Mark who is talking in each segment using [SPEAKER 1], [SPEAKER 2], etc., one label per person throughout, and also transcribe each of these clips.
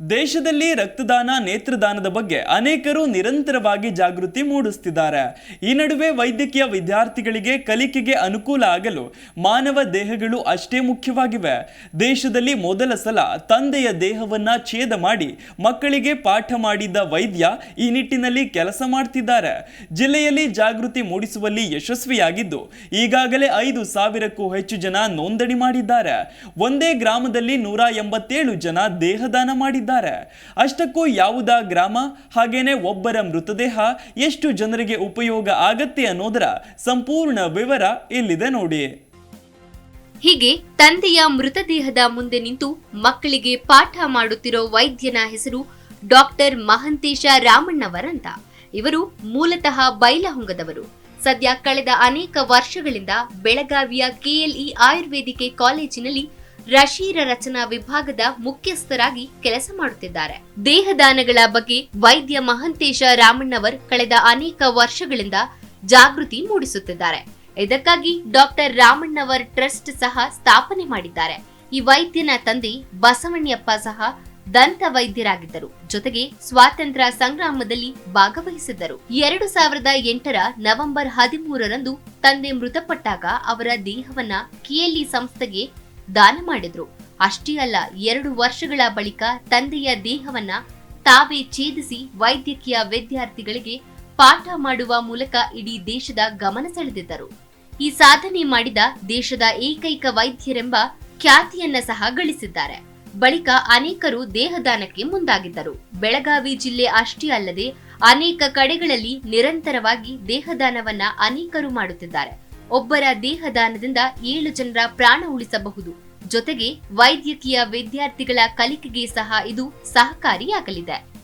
[SPEAKER 1] ದೇಶದಲ್ಲಿ ರಕ್ತದಾನ, ನೇತ್ರದಾನದ ಬಗ್ಗೆ ಅನೇಕರು ನಿರಂತರವಾಗಿ ಜಾಗೃತಿ ಮೂಡಿಸುತ್ತಿದ್ದಾರೆ. ಈ ನಡುವೆ ವೈದ್ಯಕೀಯ ವಿದ್ಯಾರ್ಥಿಗಳಿಗೆ ಕಲಿಕೆಗೆ ಅನುಕೂಲ ಆಗಲು ಮಾನವ ದೇಹಗಳು ಅಷ್ಟೇ ಮುಖ್ಯವಾಗಿವೆ. ದೇಶದಲ್ಲಿ ಮೊದಲ ಸಲ ತಂದೆಯ ದೇಹವನ್ನ ಛೇದ ಮಾಡಿ ಮಕ್ಕಳಿಗೆ ಪಾಠ ಮಾಡಿದ್ದ ವೈದ್ಯ ಈ ನಿಟ್ಟಿನಲ್ಲಿ ಕೆಲಸ ಮಾಡ್ತಿದ್ದಾರೆ. ಜಿಲ್ಲೆಯಲ್ಲಿ ಜಾಗೃತಿ ಮೂಡಿಸುವಲ್ಲಿ ಯಶಸ್ವಿಯಾಗಿದ್ದು, ಈಗಾಗಲೇ ಐದು ಸಾವಿರಕ್ಕೂ ಹೆಚ್ಚು ಜನ ನೋಂದಣಿ ಮಾಡಿದ್ದಾರೆ. ಒಂದೇ ಗ್ರಾಮದಲ್ಲಿ ನೂರ ಎಂಬತ್ತೇಳು ಜನ ದೇಹದಾನ ಮಾಡಿದ್ದಾರೆ. ಅಷ್ಟಕ್ಕೂ ಯಾವುದಾ ಗ್ರಾಮ, ಹಾಗೇನೆ ಒಬ್ಬರ ಮೃತದೇಹ, ಎಷ್ಟು ಜನರಿಗೆ ಉಪಯೋಗ ಆಗತ್ತೆ ಅನ್ನೋದರ ಸಂಪೂರ್ಣ ವಿವರ ಇಲ್ಲಿದೆ ನೋಡಿ.
[SPEAKER 2] ಹೀಗೆ ತಂದೆಯ ಮೃತದೇಹದ ಮುಂದೆ ನಿಂತು ಮಕ್ಕಳಿಗೆ ಪಾಠ ಮಾಡುತ್ತಿರೋ ವೈದ್ಯನ ಹೆಸರು ಡಾಕ್ಟರ್ ಮಹಂತೇಶ ರಾಮಣ್ಣವರಂತ. ಇವರು ಮೂಲತಃ ಬೈಲಹೊಂಗದವರು. ಸದ್ಯ ಕಳೆದ ಅನೇಕ ವರ್ಷಗಳಿಂದ ಬೆಳಗಾವಿಯ ಕೆಎಲ್ಇ ಆಯುರ್ವೇದಿಕೆ ಕಾಲೇಜಿನಲ್ಲಿ ರಶೀರ ರಚನಾ ವಿಭಾಗದ ಮುಖ್ಯಸ್ಥರಾಗಿ ಕೆಲಸ ಮಾಡುತ್ತಿದ್ದಾರೆ. ದೇಹದಾನಗಳ ಬಗ್ಗೆ ವೈದ್ಯ ಮಹಂತೇಶ ರಾಮಣ್ಣವರ್ ಕಳೆದ ಅನೇಕ ವರ್ಷಗಳಿಂದ ಜಾಗೃತಿ ಮೂಡಿಸುತ್ತಿದ್ದಾರೆ. ಇದಕ್ಕಾಗಿ ಡಾಕ್ಟರ್ ರಾಮಣ್ಣವರ್ ಟ್ರಸ್ಟ್ ಸಹ ಸ್ಥಾಪನೆ ಮಾಡಿದ್ದಾರೆ. ಈ ವೈದ್ಯನ ತಂದೆ ಬಸವಣ್ಣಪ್ಪ ಸಹ ದಂತ ವೈದ್ಯರಾಗಿದ್ದರು. ಜೊತೆಗೆ ಸ್ವಾತಂತ್ರ್ಯ ಸಂಗ್ರಾಮದಲ್ಲಿ ಭಾಗವಹಿಸಿದ್ದರು. ಎರಡು ಸಾವಿರದ ಎಂಟರ ನವೆಂಬರ್ ಹದಿಮೂರರಂದು ತಂದೆ ಮೃತಪಟ್ಟಾಗ ಅವರ ದೇಹವನ್ನ ಕಿಯಲಿ ಸಂಸ್ಥೆಗೆ ದಾನ ಮಾಡಿದ್ರು. ಅಷ್ಟೇ ಅಲ್ಲ, ಎರಡು ವರ್ಷಗಳ ಬಳಿಕ ತಂದೆಯ ದೇಹವನ್ನ ತಾವೇ ಛೇದಿಸಿ ವೈದ್ಯಕೀಯ ವಿದ್ಯಾರ್ಥಿಗಳಿಗೆ ಪಾಠ ಮಾಡುವ ಮೂಲಕ ಇಡೀ ದೇಶದ ಗಮನ ಸೆಳೆದಿದ್ದರು. ಈ ಸಾಧನೆ ಮಾಡಿದ ದೇಶದ ಏಕೈಕ ವೈದ್ಯರೆಂಬ ಖ್ಯಾತಿಯನ್ನ ಸಹ ಗಳಿಸಿದ್ದಾರೆ. ಬಳಿಕ ಅನೇಕರು ದೇಹದಾನಕ್ಕೆ ಮುಂದಾಗಿದ್ದರು. ಬೆಳಗಾವಿ ಜಿಲ್ಲೆ ಅಷ್ಟೇ ಅಲ್ಲದೆ ಅನೇಕ ಕಡೆಗಳಲ್ಲಿ ನಿರಂತರವಾಗಿ ದೇಹದಾನವನ್ನ ಅನೇಕರು ಮಾಡುತ್ತಿದ್ದಾರೆ. ಒಬ್ಬರ ದೇಹದಾನದಿಂದ ಏಳು ಜನರ ಪ್ರಾಣ ಉಳಿಸಬಹುದು. ಜೊತೆಗೆ ವೈದ್ಯಕೀಯ ವಿದ್ಯಾರ್ಥಿಗಳ ಕಲಿಕೆಗೆ ಸಹ ಇದು ಸಹಕಾರಿಯಾಗಲಿದೆ.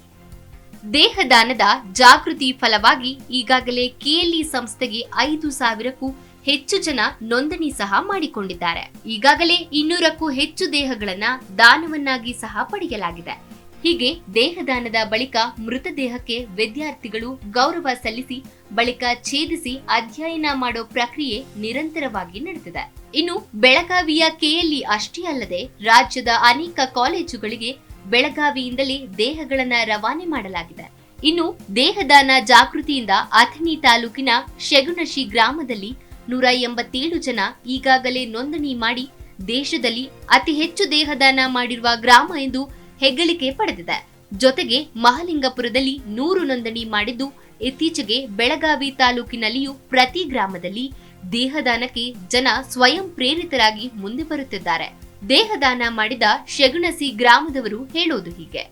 [SPEAKER 2] ದೇಹದಾನದ ಜಾಗೃತಿ ಫಲವಾಗಿ ಈಗಾಗಲೇ ಕೆಎಲ್ಇ ಸಂಸ್ಥೆಗೆ ಐದು ಸಾವಿರಕ್ಕೂ ಹೆಚ್ಚು ಜನ ನೋಂದಣಿ ಸಹ ಮಾಡಿಕೊಂಡಿದ್ದಾರೆ. ಈಗಾಗಲೇ ಇನ್ನೂರಕ್ಕೂ ಹೆಚ್ಚು ದೇಹಗಳನ್ನ ದಾನವನ್ನಾಗಿ ಸಹ ಪಡೆಯಲಾಗಿದೆ. ಹೀಗೆ ದೇಹದಾನದ ಬಳಿಕ ಮೃತದೇಹಕ್ಕೆ ವಿದ್ಯಾರ್ಥಿಗಳು ಗೌರವ ಸಲ್ಲಿಸಿ, ಬಳಿಕ ಛೇದಿಸಿ ಅಧ್ಯಯನ ಮಾಡೋ ಪ್ರಕ್ರಿಯೆ ನಿರಂತರವಾಗಿ ನಡೆದಿದೆ ಇನ್ನು ಬೆಳಗಾವಿಯ ಕೆಎಲ್ಇ ಅಷ್ಟೇ ಅಲ್ಲದೆ ರಾಜ್ಯದ ಅನೇಕ ಕಾಲೇಜುಗಳಿಗೆ ಬೆಳಗಾವಿಯಿಂದಲೇ ದೇಹಗಳನ್ನ ರವಾನೆ ಮಾಡಲಾಗಿದೆ. ಇನ್ನು ದೇಹದಾನ ಜಾಗೃತಿಯಿಂದ ಅಥಣಿ ತಾಲೂಕಿನ ಶೆಗುಣಶಿ ಗ್ರಾಮದಲ್ಲಿ ನೂರ ಎಂಬತ್ತೇಳು ಜನ ಈಗಾಗಲೇ ನೋಂದಣಿ ಮಾಡಿ ದೇಶದಲ್ಲಿ ಅತಿ ಹೆಚ್ಚು ದೇಹದಾನ ಮಾಡಿರುವ ಗ್ರಾಮ ಎಂದು ಹೆಗ್ಗಳಿಕೆ ಪಡೆದಿದೆ. ಜೊತೆಗೆ ಮಹಲಿಂಗಪುರದಲ್ಲಿ ನೂರು ನೋಂದಣಿ ಮಾಡಿದ್ದು, ಇತ್ತೀಚೆಗೆ ಬೆಳಗಾವಿ ತಾಲೂಕಿನಲ್ಲಿಯೂ ಪ್ರತಿ ಗ್ರಾಮದಲ್ಲಿ ದೇಹದಾನಕ್ಕೆ ಜನ ಸ್ವಯಂ ಪ್ರೇರಿತರಾಗಿ ಮುಂದೆ ಬರುತ್ತಿದ್ದಾರೆ. ದೇಹದಾನ ಮಾಡಿದ ಶಗುಣಸಿ ಗ್ರಾಮದವರು ಹೇಳೋದು ಹೀಗೆ.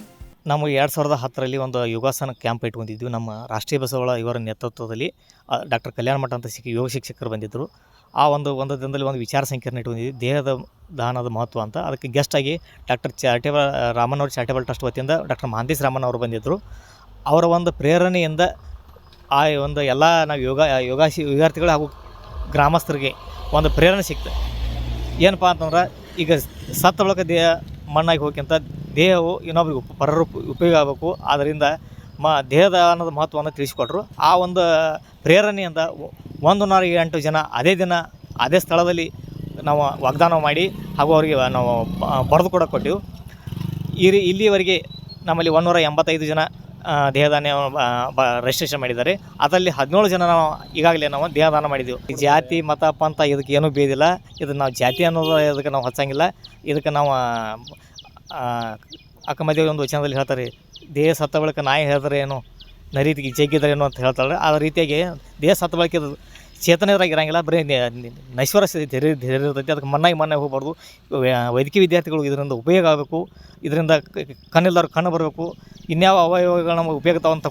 [SPEAKER 3] ನಾವು ಎರಡು ಸಾವಿರದ ಹತ್ತರಲ್ಲಿ ಒಂದು ಯೋಗಾಸನ ಕ್ಯಾಂಪ್ ಇಟ್ಕೊಂಡಿದ್ವಿ. ನಮ್ಮ ರಾಷ್ಟ್ರೀಯ ಬಸವಳ ಇವರ ನೇತೃತ್ವದಲ್ಲಿ ಡಾಕ್ಟರ್ ಕಲ್ಯಾಣ ಮಠ ಅಂತ ಸಿಕ್ಕಿ ಯೋಗ ಶಿಕ್ಷಕರು ಬಂದಿದ್ದರು. ಆ ಒಂದು ಒಂದು ದಿನದಲ್ಲಿ ಒಂದು ವಿಚಾರ ಸಂಕಿರಣ ಇಟ್ಕೊಂಡಿದ್ವಿ. ದೇಹದ ದಾನದ ಮಹತ್ವ ಅಂತ. ಅದಕ್ಕೆ ಗೆಸ್ಟಾಗಿ ಡಾಕ್ಟರ್ ಚಾರಿಟೇಬಲ್ ರಾಮನ್ ಅವ್ರ ಚಾರಿಟೇಬಲ್ ಟ್ರಸ್ಟ್ ವತಿಯಿಂದ ಡಾಕ್ಟರ್ ಮಹಾಂತೇಶ್ ರಾಮನ್ ಅವರು ಬಂದಿದ್ದರು ಅವರ ಒಂದು ಪ್ರೇರಣೆಯಿಂದ ಆ ಒಂದು ಎಲ್ಲ ನಾವು ಯೋಗ, ಯೋಗಾಸಿ, ವಿದ್ಯಾರ್ಥಿಗಳು ಹಾಗೂ ಗ್ರಾಮಸ್ಥರಿಗೆ ಒಂದು ಪ್ರೇರಣೆ ಸಿಕ್ತು. ಏನಪ್ಪ ಅಂತಂದ್ರೆ ಈಗ ಸತ್ತ ಬಳಕ ದೇಹ ಮಣ್ಣಾಗಿ ಹೋಗಿಂತ ದೇಹವು ಇನ್ನೊಬ್ರಿಗೆ ಪರರು ಉಪ- ಉಪಯೋಗ ಆಗಬೇಕು. ಆದ್ದರಿಂದ ಮ, ದೇಹದ ಅನ್ನೋದು ಮಹತ್ವವನ್ನು ತಿಳಿಸಿಕೊಟ್ರು. ಆ ಒಂದು ಪ್ರೇರಣೆಯಿಂದ ಒಂದು ನೂರ ಎಂಟು ಜನ ಅದೇ ದಿನ, ಅದೇ ಸ್ಥಳದಲ್ಲಿ ನಾವು ವಾಗ್ದಾನ ಮಾಡಿ ಹಾಗೂ ಅವರಿಗೆ ನಾವು ಬರೆದು ಕೂಡ ಕೊಟ್ಟೆವು. ಈ ಇಲ್ಲಿವರೆಗೆ ನಮ್ಮಲ್ಲಿ ಒಂದೂರ ಎಂಬತ್ತೈದು ಜನ ದೇಹದಾನ ಬ ರಿಜಿಸ್ಟ್ರೇಷನ್ ಮಾಡಿದ್ದಾರೆ. ಅದರಲ್ಲಿ ಹದಿನೇಳು ಜನ ನಾವು ಈಗಾಗಲೇ ನಾವು ದೇಹದಾನ ಮಾಡಿದ್ದೀವಿ ಜಾತಿ, ಮತ, ಪಂಥ ಇದಕ್ಕೆ ಏನೂ ಬೇದಿಲ್ಲ ಇದು ನಾವು ಜಾತಿ ಅನ್ನೋದು ಇದಕ್ಕೆ ನಾವು ಹಚ್ಚಂಗಿಲ್ಲ. ಇದಕ್ಕೆ ನಾವು ಅಕ್ಕಮದೇವಿ ಒಂದು ವಚನದಲ್ಲಿ ಹೇಳ್ತಾರೆ ದೇಹ ಸತ್ತ ಬಳಿಕ ನಾಯಿ ಹೇಳಿದ್ರೆ ಏನು? ನರೀತಿಗೆ ಜಗ್ಗಿದ್ರೆ ಏನು ಅಂತ ಹೇಳ್ತಾಳೆ. ಆ ರೀತಿಯಾಗಿ ದೇಹ ಸತ್ತ ಬಳಿಕ ಇದು ಚೇತನರಾಗಿ ಇರಂಗಿಲ್ಲ. ಬರೀ ನೈಶ್ವರ ಇರ್ತೈತಿ. ಅದಕ್ಕೆ ಮಣ್ಣಾಗಿ ಮಣ್ಣಾಗಿ ಹೋಗ್ಬಾರ್ದು. ವೈದ್ಯಕೀಯ ವಿದ್ಯಾರ್ಥಿಗಳು ಇದರಿಂದ ಉಪಯೋಗ ಆಗಬೇಕು. ಇದರಿಂದ ಕ- ಕಣ್ಣಿಲ್ದವ್ರು ಕಣ್ಣು ಬರಬೇಕು. ಇನ್ಯಾವ ಅವಯವಗಳು ನಮಗೆ ಉಪಯೋಗ ತಗೊಂಡು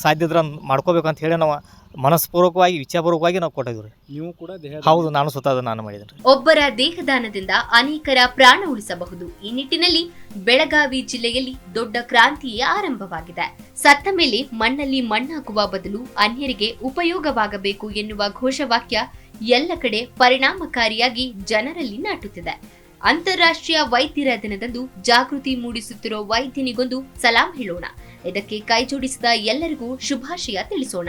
[SPEAKER 3] ಸಾಧ್ಯ ಇದ್ರೆ ಮಾಡ್ಕೋಬೇಕು ಅಂತ ಹೇಳಿ ನಾವು ಮನಸ್ಪೂರ್ವಕವಾಗಿ ಇಚ್ಛಾಪೂರ್ವಕವಾಗಿ ನಾವು ಕೊಟ್ಟಿದ್ವಿ
[SPEAKER 4] ನೀವು ಕೂಡ ದೇಹ
[SPEAKER 3] ಹೌದು ನಾನು ಸ್ವತಃ ಅದನ್ನ ನಾನು ಮಾಡಿದ್ರು
[SPEAKER 2] ಒಬ್ಬರ ದೇಹದಾನದಿಂದ ಅನೇಕರ ಪ್ರಾಣ ಉಳಿಸಬಹುದು. ಈ ನಿಟ್ಟಿನಲ್ಲಿ ಬೆಳಗಾವಿ ಜಿಲ್ಲೆಯಲ್ಲಿ ದೊಡ್ಡ ಕ್ರಾಂತಿಯೇ ಆರಂಭವಾಗಿದೆ. ಸತ್ತ ಮೇಲೆ ಮಣ್ಣಲ್ಲಿ ಮಣ್ಣಾಗುವ ಬದಲು ಅನ್ಯರಿಗೆ ಉಪಯೋಗವಾಗಬೇಕು ಎನ್ನುವ ಘೋಷವಾಕ್ಯ ಎಲ್ಲ ಕಡೆ ಪರಿಣಾಮಕಾರಿಯಾಗಿ ಜನರಲ್ಲಿ ನಾಟುತ್ತಿದೆ. ಅಂತಾರಾಷ್ಟ್ರೀಯ ವೈದ್ಯರ ದಿನದಂದು ಜಾಗೃತಿ ಮೂಡಿಸುತ್ತಿರುವ ವೈದ್ಯನಿಗೊಂದು ಸಲಾಂ ಹೇಳೋಣ. ಇದಕ್ಕೆ ಕೈಜೋಡಿಸಿದ ಎಲ್ಲರಿಗೂ ಶುಭಾಶಯ ತಿಳಿಸೋಣ.